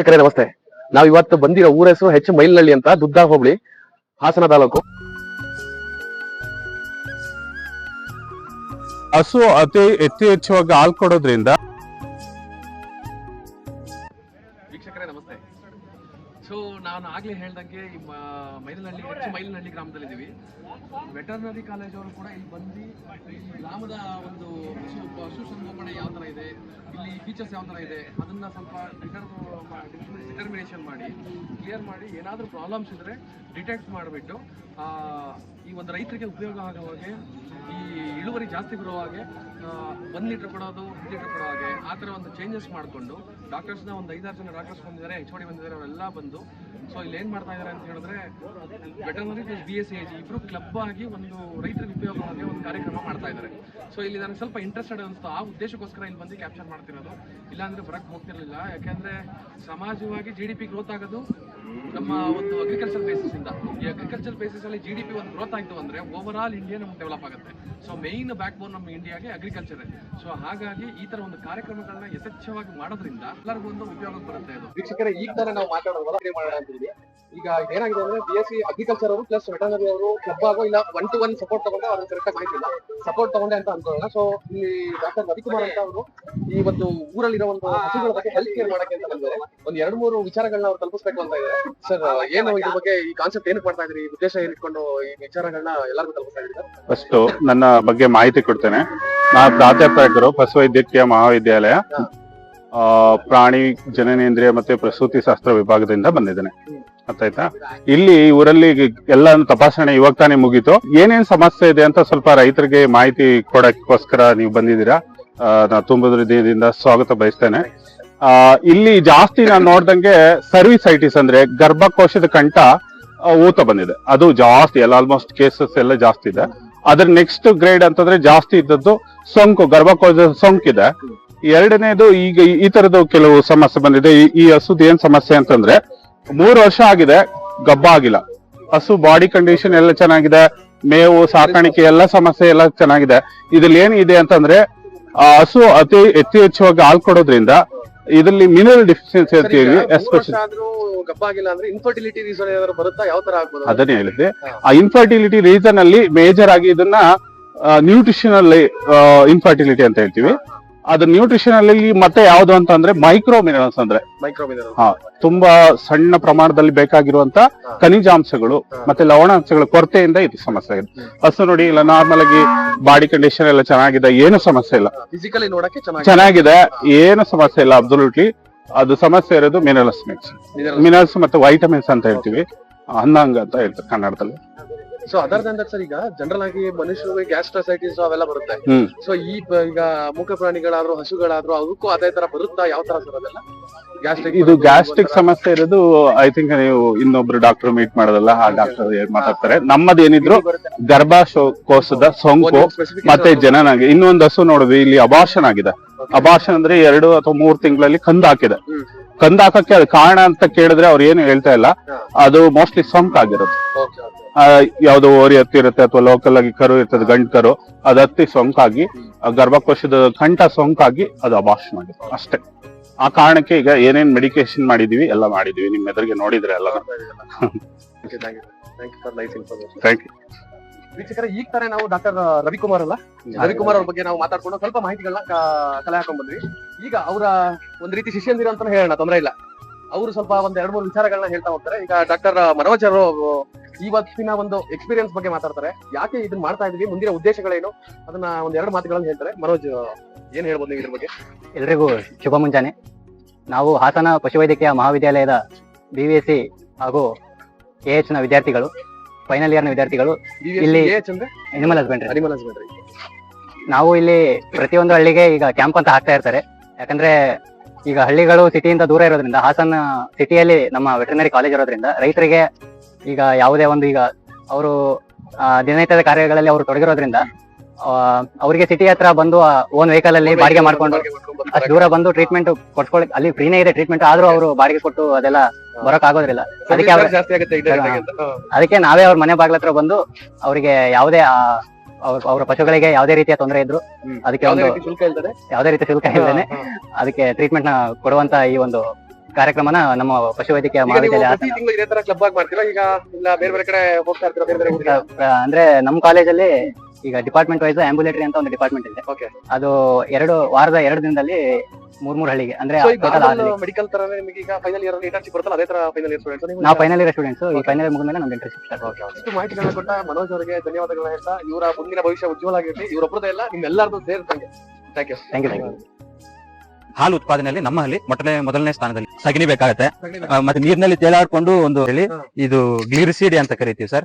ವೀಕ್ಷಕರೇ, ನಮಸ್ತೆ. ನಾವ್ ಇವತ್ತು ಬಂದಿರೋ ಊರ ಹೆಸರು ಹೆಚ್ ಮೈಲ್ನಳ್ಳಿ ಅಂತ ದುದ್ದ ಹೋಬಳಿ, ಹಾಸನ ತಾಲೂಕು. ಹಸು ಅತಿ ಹೆಚ್ಚು ಹೆಚ್ಚುವಾಗಿ ಹಾಲು ಕೊಡೋದ್ರಿಂದ ನಾನು ಆಗ್ಲೇ ಹೇಳ್ದಂಗೆ ಈ ಮೈಲನಹಳ್ಳಿ, ಹೆಚ್ಚು ಮೈಲನಹಳ್ಳಿ ಗ್ರಾಮದಲ್ಲಿದ್ದೀವಿ. ವೆಟರ್ನರಿ ಕಾಲೇಜ್ ಅವರು ಕೂಡ ಇಲ್ಲಿ ಬಂದು ಗ್ರಾಮದ ಒಂದು ಪಶು ಪಶುಸಂಗೋಪಣೆ ಯಾವ ಥರ ಇದೆ, ಇಲ್ಲಿ ಫೀಚರ್ಸ್ ಯಾವ ಥರ ಇದೆ, ಅದನ್ನ ಸ್ವಲ್ಪ ಡಿಟರ್ಮಿನೇಷನ್ ಮಾಡಿ ಕ್ಲಿಯರ್ ಮಾಡಿ ಏನಾದರೂ ಪ್ರಾಬ್ಲಮ್ಸ್ ಇದ್ರೆ ಡಿಟೆಕ್ಟ್ ಮಾಡಿಬಿಟ್ಟು ಈ ಒಂದು ರೈತರಿಗೆ ಉಪಯೋಗ ಆಗೋ ಹಾಗೆ, ಈ ಇಳುವರಿ ಜಾಸ್ತಿ ಬರೋ ಹಾಗೆ ಒಂದು ಲೀಟರ್ ಕೊಡೋದು ಹತ್ತು ಲೀಟರ್ ಕೊಡೋ ಹಾಗೆ, ಆ ಥರ ಒಂದು ಚೇಂಜಸ್ ಮಾಡಿಕೊಂಡು ಡಾಕ್ಟರ್ಸ್ನ ಒಂದು ಐದಾರು ಜನ ಡಾಕ್ಟರ್ಸ್ ಬಂದಿದ್ದಾರೆ ಎಚ್ ಓಡಿ ಬಂದಿದ್ದಾರೆ, ಅವರೆಲ್ಲ ಬಂದು ಸೊ ಇಲ್ಲಿ ಏನು ಮಾಡ್ತಾ ಇದ್ದಾರೆ ಅಂತ ಹೇಳಿದ್ರೆ veterinary plus B S C G ಇಬ್ಬರು ಕ್ಲಬ್ ಆಗಿ ಒಂದು ರೈತರಿಗೆ ಉಪಯೋಗವಾಗಿ ಒಂದು ಕಾರ್ಯಕ್ರಮ ಮಾಡ್ತಾ ಇದ್ದಾರೆ ಸೊ ಇಲ್ಲಿ ನನಗೆ ಸ್ವಲ್ಪ ಇಂಟ್ರೆಸ್ಟೆಡ್ ಅನಿಸ್ತು. ಆ ಉದ್ದೇಶಕ್ಕೋಸ್ಕರ ಇಲ್ಲಿ ಬಂದು ಕ್ಯಾಪ್ಚರ್ ಮಾಡ್ತಿರೋದು. ಇಲ್ಲಾಂದ್ರೆ ಬರಕ್ಕೆ ಹೋಗ್ತಿರಲಿಲ್ಲ. ಯಾಕೆಂದ್ರೆ, ಸಮಾಜವಾಗಿ ಜಿ ಡಿ ಪಿ ಗ್ರೋತ್ ಆಗೋದು ನಮ್ಮ ಒಂದು ಅಗ್ರಿಕಲ್ಚರ್ ಬೇಸಿಸ್ ಇಂದ. ಈ ಅಗ್ರಿಕಲ್ಚರ್ ಬೇಸಿಸ್ ಅಲ್ಲಿ ಜಿ ಡಿ ಪಿ ಒಂದು ಗ್ರೋತ್ ಆಯ್ತು ಅಂದ್ರೆ ಓವರ್ ಆಲ್ ಇಂಡಿಯಾ ನಮ್ಗೆ ಡೆವಲಪ್ ಆಗುತ್ತೆ. ಸೊ ಮೇನ್ ಬ್ಯಾಕ್ ಬೋನ್ ನಮ್ಮ ಇಂಡಿಯಾಗೆ ಅಗ್ರಿಕಲ್ಚರ್ ಸೊ ಹಾಗಾಗಿ ಈ ತರ ಒಂದು ಕಾರ್ಯಕ್ರಮಗಳನ್ನ ಯಥೇಚ್ಛವಾಗಿ ಮಾಡೋದ್ರಿಂದ ಎಲ್ಲರಿಗೂ ಒಂದು ಉಪಯೋಗ ಬರುತ್ತೆ ಅದು. ವೀಕ್ಷಕರೇ, ಈಗ ತರ ನಾವು ಮಾತಾಡೋದು ಈಗ ಏನಾಗಿದೆ ಅಂದ್ರೆ ಬಿ ಎಸ್ ಸಿ ಅಗ್ರಿಕಲ್ಚರ್ ಅವರು ಪ್ಲಸ್ ವೆಟನರಿ ಅವರು ಕ್ಲಬ್ ಆಗೋ ಇಲ್ಲ ಒನ್ ಟು ಒನ್ ಸಪೋರ್ಟ್ ತಗೊಂಡೆ ಅವ್ರನ್ನ ಕರೆಕ್ಟ್ ಮಾಹಿತಿಲ್ಲ ಸಪೋರ್ಟ್ ತಗೊಂಡೆ ಅಂತ ಅನ್ಕೊಳ್ಳೋಣ. ಸೊ ಇಲ್ಲಿ ಡಾಕ್ಟರ್ ರವಿಕುಮಾರ್ ಅಂತ ಅವರು ಈ ಒಂದು ಊರಲ್ಲಿರೋ ಒಂದು ಹಸುಗಳ ಬಗ್ಗೆ ಹೆಲ್ತ್ ಕೇರ್ ಮಾಡಕ್ಕೆ ಅಂತ ಬಂದಿದ್ದಾರೆ. ಒಂದ್ ಎರಡು ಮೂರು ವಿಚಾರಗಳನ್ನ ಅವ್ರು ತಲುಪಿಸ್ಬೇಕು ಅಂತ ಇದ್ದಾರೆ. ಸರ್ ಏನು ಇದ್ರ ಬಗ್ಗೆ ಈ ಕಾನ್ಸೆಪ್ಟ್ ಏನಕ್ಕೆ ಮಾಡ್ತಾ ಇದ್ರಿ ಈ ಉದ್ದೇಶ ಏನಿಟ್ಕೊಂಡು ಈ ವಿಚಾರಗಳನ್ನ ಎಲ್ಲರಿಗೂ ತಲುಪಿಸ್ತಾ ಇದ್ದೀರಾ ಫಸ್ಟ್ ನನ್ನ ಬಗ್ಗೆ ಮಾಹಿತಿ ಕೊಡ್ತೇನೆ. ನಾನು ಪ್ರಾಧ್ಯಾಪಕರು ಪಶುವೈದ್ಯಕೀಯ ಮಹಾವಿದ್ಯಾಲಯ ಆ, ಪ್ರಾಣಿ ಜನನೇಂದ್ರಿಯ ಮತ್ತೆ ಪ್ರಸೂತಿ ಶಾಸ್ತ್ರ ವಿಭಾಗದಿಂದ ಬಂದಿದ್ದೇನೆ. ಗೊತ್ತಾಯ್ತಾ ಇಲ್ಲಿ ಊರಲ್ಲಿ ಎಲ್ಲ ತಪಾಸಣೆ ಇವಾಗ ತಾನೇ ಮುಗೀತು. ಏನೇನ್ ಸಮಸ್ಯೆ ಇದೆ ಅಂತ ಸ್ವಲ್ಪ ರೈತರಿಗೆ ಮಾಹಿತಿ ಕೊಡಕ್ಕೋಸ್ಕರ ನೀವು ಬಂದಿದ್ದೀರಾ? ನಾ ತುಂಬ ದಿನದಿಂದ ಸ್ವಾಗತ ಬಯಸ್ತೇನೆ. ಇಲ್ಲಿ ಜಾಸ್ತಿ ನಾನು ನೋಡ್ದಂಗೆ ಸರ್ವಿಸೈಟಿಸ್ ಅಂದ್ರೆ ಗರ್ಭಕೋಶದ ಕಂಠ ಊತ ಬಂದಿದೆ. ಅದು ಜಾಸ್ತಿ, ಎಲ್ಲ ಆಲ್ಮೋಸ್ಟ್ ಕೇಸಸ್ ಎಲ್ಲ ಜಾಸ್ತಿ ಇದೆ. ಅದ್ರ ನೆಕ್ಸ್ಟ್ ಗ್ರೇಡ್ ಅಂತಂದ್ರೆ ಜಾಸ್ತಿ ಇದ್ದದ್ದು ಸೋಂಕು ಗರ್ಭಕೋಶ ಸೋಂಕಿದೆ. ಎರಡನೇದು ಈಗ ಈ- ತರದ ತರದ್ದು ಕೆಲವು ಸಮಸ್ಯೆ ಬಂದಿದೆ. ಈ- ಹಸುದ್ ಏನ್ ಸಮಸ್ಯೆ ಅಂತಂದ್ರೆ ಮೂರು ವರ್ಷ ಆಗಿದೆ, ಗಬ್ಬ ಆಗಿಲ್ಲ. ಹಸು ಬಾಡಿ ಕಂಡೀಷನ್ ಎಲ್ಲ ಚೆನ್ನಾಗಿದೆ, ಮೇವು, ಸಾಕಾಣಿಕೆ ಎಲ್ಲ ಸಮಸ್ಯೆ ಎಲ್ಲ ಚೆನ್ನಾಗಿದೆ. ಇದ್ರಲ್ಲಿ ಏನಿದೆ ಅಂತಂದ್ರೆ ಹಸು ಅತಿ ಹೆಚ್ಚು ಹೆಚ್ಚುವಾಗಿ ಹಾಲು ಕೊಡೋದ್ರಿಂದ ಇದರಲ್ಲಿ ಮಿನರಲ್ ಡಿಫಿಷಿಯನ್ಸಿ ಹೇಳಿ ಎಸ್ಪೆಷಲಿ ಆದ್ರೂ ಗಬ್ಬ ಅಂದ್ರೆ ಇನ್ಫರ್ಟಿಲಿಟಿ ರೀಸನ್ ಏನಾದ್ರು ಬರುತ್ತಾ? ಯಾವ ತರ ಆಗ್ಬೋದು ಅದನ್ನೇ ಹೇಳಿದ್ದೆ. ಆ ಇನ್ಫರ್ಟಿಲಿಟಿ ರೀಸನ್ ಅಲ್ಲಿ ಮೇಜರ್ ಆಗಿ ಇದನ್ನ ನ್ಯೂಟ್ರಿಷನಲ್ ಇನ್ಫರ್ಟಿಲಿಟಿ ಅಂತ ಹೇಳ್ತೀವಿ. ಅದು ನ್ಯೂಟ್ರಿಷನ್ ಅಲ್ಲಿ ಮತ್ತೆ ಯಾವ್ದು ಅಂತ ಅಂದ್ರೆ ಮೈಕ್ರೋ ಮಿನರಲ್ಸ್ ಅಂದ್ರೆ. ಮೈಕ್ರೋ ಮಿನರಲ್ಸ್ ಹಾ ತುಂಬಾ ಸಣ್ಣ ಪ್ರಮಾಣದಲ್ಲಿ ಬೇಕಾಗಿರುವಂತ ಖನಿಜಾಂಶಗಳು ಮತ್ತೆ ಲವಣಾಂಶಗಳ ಕೊರತೆಯಿಂದ ಇದು ಸಮಸ್ಯೆ ಆಗಿದೆ. ಅಷ್ಟು ನೋಡಿ ಇಲ್ಲ ನಾರ್ಮಲ್ ಆಗಿ ಬಾಡಿ ಕಂಡೀಷನ್ ಎಲ್ಲ ಚೆನ್ನಾಗಿದೆ ಏನು ಸಮಸ್ಯೆ ಇಲ್ಲ. ಫಿಸಿಕಲಿ ನೋಡಕ್ಕೆ ಚೆನ್ನಾಗಿ ಚೆನ್ನಾಗಿದೆ ಏನು ಸಮಸ್ಯೆ ಇಲ್ಲ ಅಬ್ಸಲ್ಯೂಟ್ಲಿ ಅದು ಸಮಸ್ಯೆ ಇರೋದು ಮಿನರಲ್ಸ್ ಮಿಕ್ಸ್ ಮಿನರಲ್ಸ್ ಮತ್ತೆ ವೈಟಮಿನ್ಸ್ ಅಂತ ಹೇಳ್ತೀವಿ. ಅನ್ನಂಗ ಅಂತ ಹೇಳ್ತಾರೆ ಕನ್ನಡದಲ್ಲಿ. ಸೊ ಅದರ್ ದನ್ ಸರ್ ಈಗ ಜನರಲ್ ಆಗಿ ಮನುಷ್ಯರಿಗೆ ಗ್ಯಾಸ್ಟ್ರಸೈಟಿಸ್ ಅವೆಲ್ಲ ಬರುತ್ತೆ. ಸೊ ಈ ಈಗ ಮೂಕ ಪ್ರಾಣಿಗಳಾದ್ರು ಹಸುಗಳಾದ್ರು ಅದಕ್ಕೂ ಅದೇ ತರ ಬರುತ್ತಾ? ಯಾವ ತರ ಸರ್ ಅದೆಲ್ಲ? ಗ್ಯಾಸ್ಟ್ರಿಕ್ ಇದು ಗ್ಯಾಸ್ಟ್ರಿಕ್ ಸಮಸ್ಯೆ ಇರೋದು ಐ ಥಿಂಕ್ ನೀವು ಇನ್ನೊಬ್ರು ಡಾಕ್ಟರ್ ಮೀಟ್ ಮಾಡೋದಲ್ಲ ಆ ಡಾಕ್ಟರ್ ಮಾತಾಡ್ತಾರೆ. ನಮ್ಮದು ಏನಿದ್ರು ಗರ್ಭಕೋಶದ ಸೋಂಕು ಮತ್ತೆ ಜನನಾಗಿ ಇನ್ನೊಂದು ಹಸು ನೋಡಿದ್ವಿ ಇಲ್ಲಿ ಅಬಾರ್ಷನ್ ಆಗಿದೆ. ಅಬಾರ್ಷನ್ ಅಂದ್ರೆ ಎರಡು ಅಥವಾ ಮೂರ್ ತಿಂಗಳಲ್ಲಿ ಕಂದ್ ಹಾಕಿದೆ. ಕಂದ್ ಹಾಕಕ್ಕೆ ಅದು ಕಾರಣ ಅಂತ ಕೇಳಿದ್ರೆ ಅವ್ರು ಏನು ಹೇಳ್ತಾ ಇಲ್ಲ. ಅದು ಮೋಸ್ಟ್ಲಿ ಸೋಂಕು ಆಗಿರುತ್ತೆ ಆ, ಯಾವ್ದೋ ಓರಿ ಹತ್ತಿ ಇರುತ್ತೆ ಅಥವಾ ಲೋಕಲ್ ಆಗಿ ಕರು ಇರ್ತದೆ, ಗಂಡ್ ಕರು, ಅದು ಹತ್ತಿ ಸೊಂಕಾಗಿ ಗರ್ಭಕೋಶದ ಕಂಠ ಸೊಂಕಾಗಿ ಅದು ಅಭಾಷ್ ಮಾಡಿದ್ರು ಅಷ್ಟೇ. ಆ ಕಾರಣಕ್ಕೆ ಈಗ ಏನೇನ್ ಮೆಡಿಕೇಶನ್ ಮಾಡಿದೀವಿ, ಎಲ್ಲ ಮಾಡಿದೀವಿ. ನಿಮ್ ಎದುರಿಗೆ ನೋಡಿದ್ರೆ ಎಲ್ಲ. ಥ್ಯಾಂಕ್ ಯು ವೀಕ್ಷಕರ ಈಗ ತರ ನಾವು ಡಾಕ್ಟರ್ ರವಿಕುಮಾರ್ ಅಲ್ಲ. ರವಿಕುಮಾರ್ ಅವ್ರ ಬಗ್ಗೆ ನಾವು ಮಾತಾಡ್ಕೊಂಡು ಸ್ವಲ್ಪ ಮಾಹಿತಿಗಳನ್ನ ಕಲೆ ಹಾಕೊಂಡ್ ಬಂದ್ವಿ. ಈಗ ಅವರ ಒಂದ್ ರೀತಿ ಶಿಷ್ಯಂದಿರ ಅಂತ ಹೇಳೋಣ, ತೊಂದ್ರೆ ಇಲ್ಲ. ಅವರು ಸ್ವಲ್ಪ ಒಂದ್ ಎರಡ್ ಮೂರು ವಿಚಾರಗಳನ್ನ ಹೇಳ್ತಾ ಹೋಗ್ತಾರೆ. ಈಗ ಡಾಕ್ಟರ್ ಮನೋಜ್ ಅವರು ಇವತ್ತಿನ ಒಂದು ಎಕ್ಸ್ಪೀರಿಯನ್ಸ್ ಬಗ್ಗೆ ಮಾತಾಡ್ತಾರೆ. ಯಾಕೆ ಇದನ್ನ ಮಾಡ್ತಾ ಇದೀವಿ ಮುಂದಿನ ಉದ್ದೇಶಗಳೇನು? ಅದನ್ನ ಒಂದ್ ಎರಡು ಮಾತುಗಳನ್ನ ಹೇಳ್ತಾರೆ. ಮನೋಜ್ ಏನ್ ಹೇಳ್ಬೋದು ಇದ್ರ ಬಗ್ಗೆ? ಎಲ್ರಿಗೂ ಶುಭ ಮುಂಜಾನೆ. ನಾವು ಹಾಸನ ಪಶುವೈದ್ಯಕೀಯ ಮಹಾವಿದ್ಯಾಲಯದ ಬಿ ವಿ ಎಸ್ ಸಿ ಹಾಗೂ ಎ ಎಚ್ನ ವಿದ್ಯಾರ್ಥಿಗಳು ಫೈನಲ್ ಇಯರ್ನ ವಿದ್ಯಾರ್ಥಿಗಳು ಇಲ್ಲಿ- ಏಜ್ ಅಂದ್ರೆ? ಅನಿಮಲ್ ಹಸ್ಬೆಂಡ್ರಿ ಅನಿಮಲ್ ಹಸ್ಬೆಂಡ್ರಿ ನಾವು ಇಲ್ಲಿ ಪ್ರತಿಯೊಂದು ಹಳ್ಳಿಗೆ ಈಗ ಕ್ಯಾಂಪ್ ಅಂತ ಹಾಕ್ತಾ ಇರ್ತಾರೆ. ಯಾಕಂದ್ರೆ ಈಗ ಹಳ್ಳಿಗಳು ಸಿಟಿಯಿಂದ ದೂರ ಇರೋದ್ರಿಂದ ಹಾಸನ ಸಿಟಿಯಲ್ಲಿ ನಮ್ಮ ವೆಟರ್ನರಿ ಕಾಲೇಜ್ ಇರೋದ್ರಿಂದ ರೈತರಿಗೆ ಈಗ ಯಾವುದೇ ಒಂದು ಈಗ ಅವರು ದಿನನಿತ್ಯದ ಕಾರ್ಯಗಳಲ್ಲಿ ಅವರು ತೊಡಗಿರೋದ್ರಿಂದ ಆ, ಅವರಿಗೆ ಸಿಟಿ ಹತ್ರ ಬಂದು ಓನ್ ವೆಹಿಕಲ್ ಅಲ್ಲಿ ಬಾಡಿಗೆ ಮಾಡ್ಕೊಂಡು ಅಷ್ಟು ದೂರ ಬಂದು ಟ್ರೀಟ್ಮೆಂಟ್ ಕೊಡ್ಸ್ಕೊಳಕ್ ಅಲ್ಲಿ ಫ್ರೀನೇ ಇದೆ ಟ್ರೀಟ್ಮೆಂಟ್ ಆದ್ರೂ ಅವರು ಬಾಡಿಗೆ ಕೊಟ್ಟು ಅದೆಲ್ಲ ಬರೋಕ್ ಆಗೋದ್ರಿಲ್ಲ ಅದಕ್ಕೆ. ಅದಕ್ಕೆ ನಾವೇ ಅವ್ರ ಮನೆ ಬಾಗ್ಲ ಹತ್ರ ಬಂದು ಅವರಿಗೆ ಯಾವುದೇ ಆ, ಅವ್ರ ಅವ್ರ ಪಶುಗಳಿಗೆ ಯಾವುದೇ ರೀತಿಯ ತೊಂದರೆ ಇದ್ರು ಅದಕ್ಕೆ ಒಂದು ಶುಲ್ಕ ಇಲ್ಲದೆ ಯಾವುದೇ ರೀತಿ ಶುಲ್ಕ ಇಲ್ಲದೇನೆ ಅದಕ್ಕೆ ಟ್ರೀಟ್ಮೆಂಟ್ನ ಕೊಡುವಂತ ಈ ಒಂದು ಕಾರ್ಯಕ್ರಮನ ನಮ್ಮ ಪಶುವೈದ್ಯಕೀಯ ವೈದ್ಯಕೀಯ ಮಹಾವಿದ್ಯಾಲಯ ಅಂದ್ರೆ ನಮ್ಮ ಕಾಲೇಜಲ್ಲಿ ಈಗ ಡಿಪಾರ್ಟ್ಮೆಂಟ್ ವೈಸ್ ಆಂಬುಲೇಟರಿ ಅಂತ ಒಂದು ಡಿಪಾರ್ಟ್ಮೆಂಟ್ ಇದೆ. ಓಕೆ ಅದು ಎರಡು ವಾರದ ಎರಡು ದಿನದಲ್ಲಿ ಮೂರ್ ಮೂರ್ ಹಳ್ಳಿಗೆ. ಅಂದ್ರೆ total ಆರು. ಮೆಡಿಕಲ್ ತರನೇ ನಿಮಗೆ ಈಗ ಫೈನಲ್ ಇಯರ್ ಇಂಟರ್ನ್ಶಿಪ್ ಬರುತ್ತಲ್ಲ ಅದೇ ತರ ಫೈನಲ್ ಇಯರ್ ಸ್ಟೂಡೆಂಟ್ಸ್ ನಾವು ಫೈನಲ್ ಇರೋ ಸ್ಟೂಡೆಂಟ್ಸ್ ಈ ಫೈನಲ್ ಮುಗಿದ್ಮೇಲೆ ನಮ್ದು ಇಂಟರ್ನ್ಶಿಪ್ ಸ್ಟಾರ್ಟ್ ಇಷ್ಟು ಮಾಹಿತಿಗಳನ್ನ ಕೊಟ್ಟ ಮನೋಜ್ ಅವರಿಗೆ ಧನ್ಯವಾದಗಳು ಹೇಳ್ತಾ. ಇವರ ಮುಂದಿನ ಭವಿಷ್ಯ ಉಜ್ವಲ ಆಗಿರಲಿ. ಇವರೊಬ್ಬರದೇ ಎಲ್ಲ ನಿಮ್ಮೆಲ್ಲರದ್ದು ಸೇರ್ತಂಗೆ thank you thank you thank you ಹಾಲು ಉತ್ಪಾದನೆಯಲ್ಲಿ ನಮ್ಮ ಹಳ್ಳಿ ಮೊಟ್ಟಲೇ ಮೊದಲನೇ ಸ್ಥಾನದಲ್ಲಿ ಸಗಣಿ ಬೇಕಾಗುತ್ತೆ. ಆ, ಮತ್ತೆ ನೀರಿನಲ್ಲಿ ತೇಲಾಡ್ಕೊಂಡು ಒಂದು ಹೇಳಿ. ಇದು ಗ್ಲಿರಿಸಿಡಿ ಅಂತ ಕರಿತೀವಿ ಸರ್?